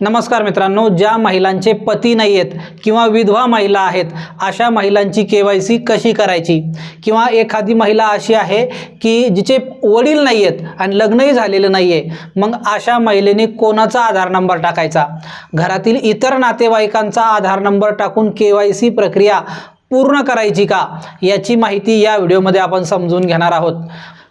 नमस्कार मित्रांनो ज्या महिलांचे पती नाही आहेत किंवा विधवा महिला आहेत अशा महिलांची के वाय सी कशी करायची? किंवा एखादी महिला अशी आहे की जिचे वडील नाही आहेत आणि लग्नही झालेलं नाही आहे मग अशा महिलेने कोणाचा आधार नंबर टाकायचा? घरातील इतर नातेवाईकांचा आधार नंबर टाकून के वाय सी प्रक्रिया पूर्ण करायची का? याची माहिती या व्हिडिओमध्ये आपण समजून घेणार आहोत.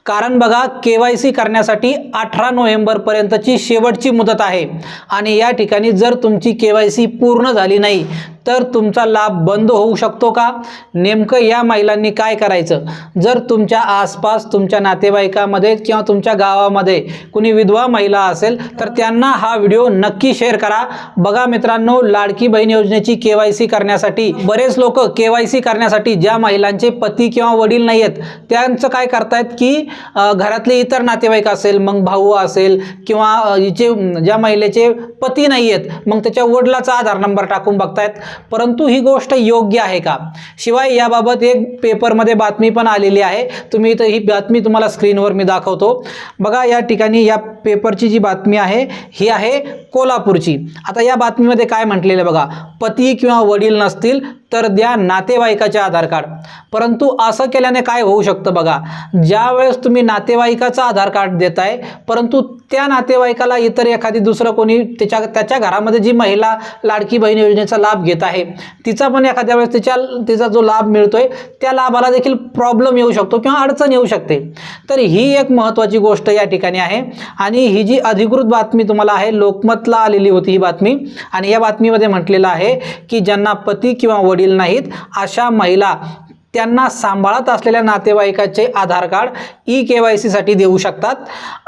कारण बघा के वाय सी करण्यासाठी अठरा नोव्हेंबरपर्यंतची शेवटची मुदत आहे. आणि या ठिकाणी जर तुमची के वाय सी पूर्ण झाली नाही तर तुमचा लाभ बंद होऊ शकतो का? नेमकं या महिलांनी काय करायचं? जर तुमच्या आसपास तुमच्या नातेवाईकामध्ये किंवा तुमच्या गावामध्ये कुणी विधवा महिला असेल तर त्यांना हा व्हिडिओ नक्की शेअर करा. बघा मित्रांनो लाडकी बहीण योजनेची के वाय सी करण्यासाठी बरेच लोक के वाय सी करण्यासाठी ज्या महिलांचे पती किंवा वडील नाही आहेत त्यांचं काय करतायत की घरातले इतर नातेवाईक असेल मग भाऊ असेल किंवा अ, हिचे ज्या महिलेचे पती नाही आहेत मग त्याच्या वडिलाचा आधार नंबर टाकून बघतायत. परंतु ही गोष्ट योग्य आहे का? शिवाय याबाबत एक पेपरमध्ये बातमी पण आलेली आहे. तुम्ही इथं ही बातमी तुम्हाला स्क्रीनवर मी दाखवतो. बघा या ठिकाणी या पेपरची जी बातमी आहे ही आहे कोल्हापूरची. आता या बातमीमध्ये काय म्हटलेलं बघा? पती किंवा वडील नसतील तर द्या नातेवाईकाचे आधार कार्ड. परंतु असं केल्याने काय होऊ शकतं बघा? ज्या वेळेस तुम्ही नातेवाईकाचं आधार कार्ड देताय परंतु त्या नातेवाईकाला इतर एखादी दुसरं कोणी त्याच्या त्याच्या घरामध्ये जी महिला लाडकी बहीण योजनेचा लाभ घेत आहे तिचा पण एखाद्या वेळेस तिच्या तिचा जो लाभ मिळतोय त्या लाभाला देखील प्रॉब्लेम येऊ शकतो किंवा अडचण येऊ शकते. तर ही एक महत्त्वाची गोष्ट या ठिकाणी आहे. आणि ही जी अधिकृत बातमी तुम्हाला आहे लोकमतला आलेली होती ही बातमी आणि या बातमीमध्ये म्हटलेलं आहे की ज्यांना पती किंवा वडील नाहीत अशा महिला त्यांना सांभाळत असलेल्या नातेवाईकाचे Aadhaar card E K Y सीसाठी देऊ शकतात.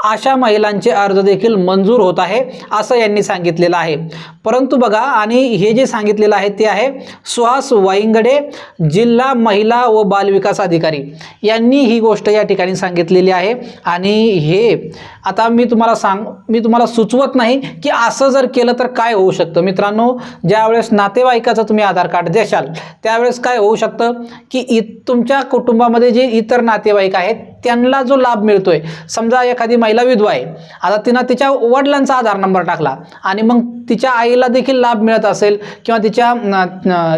अशा महिलांचे अर्ज देखील मंजूर होत आहे असं यांनी सांगितलेलं आहे. परंतु बघा आणि हे जे सांगितलेलं आहे ते आहे सुहास वाईंगडे जिल्हा महिला व बालविकास अधिकारी. यांनी ही गोष्ट या ठिकाणी सांगितलेली आहे. आणि हे आता मी तुम्हाला सांग मी तुम्हाला सुचवत नाही की असं जर केलं तर काय होऊ शकतं. मित्रांनो ज्यावेळेस नातेवाईकाचं तुम्ही आधार कार्ड देशाल त्यावेळेस काय होऊ शकतं की इ तुमच्या कुटुंबामध्ये जे इतर नातेवाईक आहेत त्यांना जो लाभ मिळतोय. समजा एखादी महिला विधवा आहे आता तिनं तिच्या वडिलांचा आधार नंबर टाकला आणि मग तिच्या आईला देखील लाभ मिळत असेल किंवा तिच्या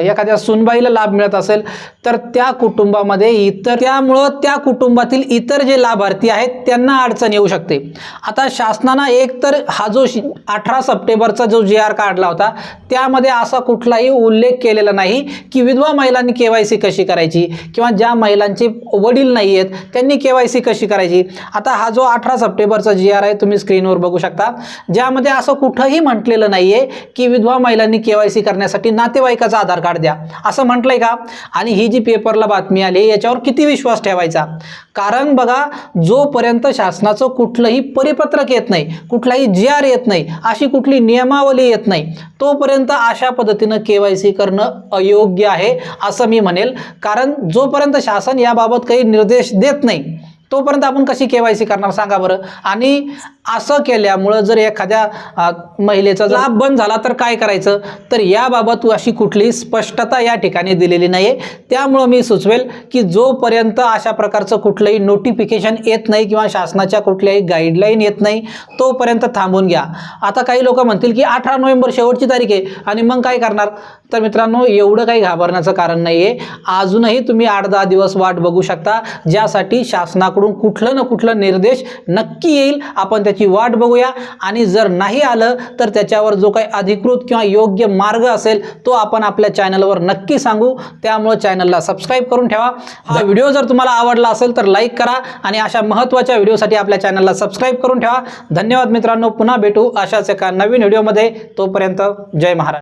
एखाद्या सुनबाईला लाभ मिळत असेल तर त्या कुटुंबामध्ये इतर त्यामुळं त्या कुटुंबातील इतर जे लाभार्थी आहेत त्यांना अडचण येऊ शकते. आता शासनानं एक तर हा जो अठरा सप्टेंबरचा जो जी आर काढला होता त्यामध्ये असा कुठलाही उल्लेख केलेला नाही की विधवा महिलांनी के वाय सी कशी करायची किंवा ज्या महिलांचे वडील नाही आहेत त्यांनी के वाय सी कशी करायची? आता हा जो अठरा सप्टेंबरचा जी आर आहे तुम्ही स्क्रीनवर बघू शकता. ज्यामध्ये असं कुठंही म्हटलेलं नाही आहे की विधवा महिलांनी के वाय सी करण्यासाठी नातेवाईकाचा आधार कार्ड द्या. असं म्हटलंय का? आणि ही जी पेपरला बातमी आली याच्यावर किती विश्वास ठेवायचा? कारण बघा जोपर्यंत शासनाचं कुठलंही परिपत्रक येत नाही कुठलाही जी आर येत नाही अशी कुठली नियमावली येत नाही तोपर्यंत अशा पद्धतीनं के वाय सी करणं अयोग्य आहे असं मी म्हणेल. कारण जोपर्यंत शासन याबाबत काही निर्देश देत नाही तोपर्यंत आपण कशी केवायसी करणार? सांगा बरं. आणि असं केल्यामुळं जर एखाद्या महिलेचा जर लाभ बंद झाला तर काय करायचं? तर याबाबत अशी कुठलीही स्पष्टता या ठिकाणी दिलेली नाही आहे त्यामुळं मी सुचवेल की जोपर्यंत अशा प्रकारचं कुठलंही नोटिफिकेशन येत नाही किंवा शासनाच्या कुठल्याही गाईडलाईन येत नाही तोपर्यंत थांबून घ्या. आता काही लोक म्हणतील की अठरा नोव्हेंबर शेवटची तारीख आहे आणि मग काय करणार? तर मित्रांनो एवढं काही घाबरण्याचं कारण नाही आहे अजूनही तुम्ही आठ दहा दिवस वाट बघू शकता ज्यासाठी शासनाकडून कुठलं ना कुठलं निर्देश नक्की येईल. आपण त्याची वाट बघूया. आणि जर नाही आलं तर त्याच्यावर जो काही अधिकृत किंवा योग्य मार्ग असेल तो आपण आपल्या चॅनलवर नक्की सांगू. त्यामुळं चॅनलला सबस्क्राईब करून ठेवा. हा व्हिडिओ जर तुम्हाला आवडला असेल तर लाईक करा. आणि अशा महत्त्वाच्या व्हिडिओसाठी आपल्या चॅनलला सबस्क्राईब करून ठेवा. धन्यवाद मित्रांनो. पुन्हा भेटू अशाच एका नवीन व्हिडिओमध्ये. तोपर्यंत जय महाराज.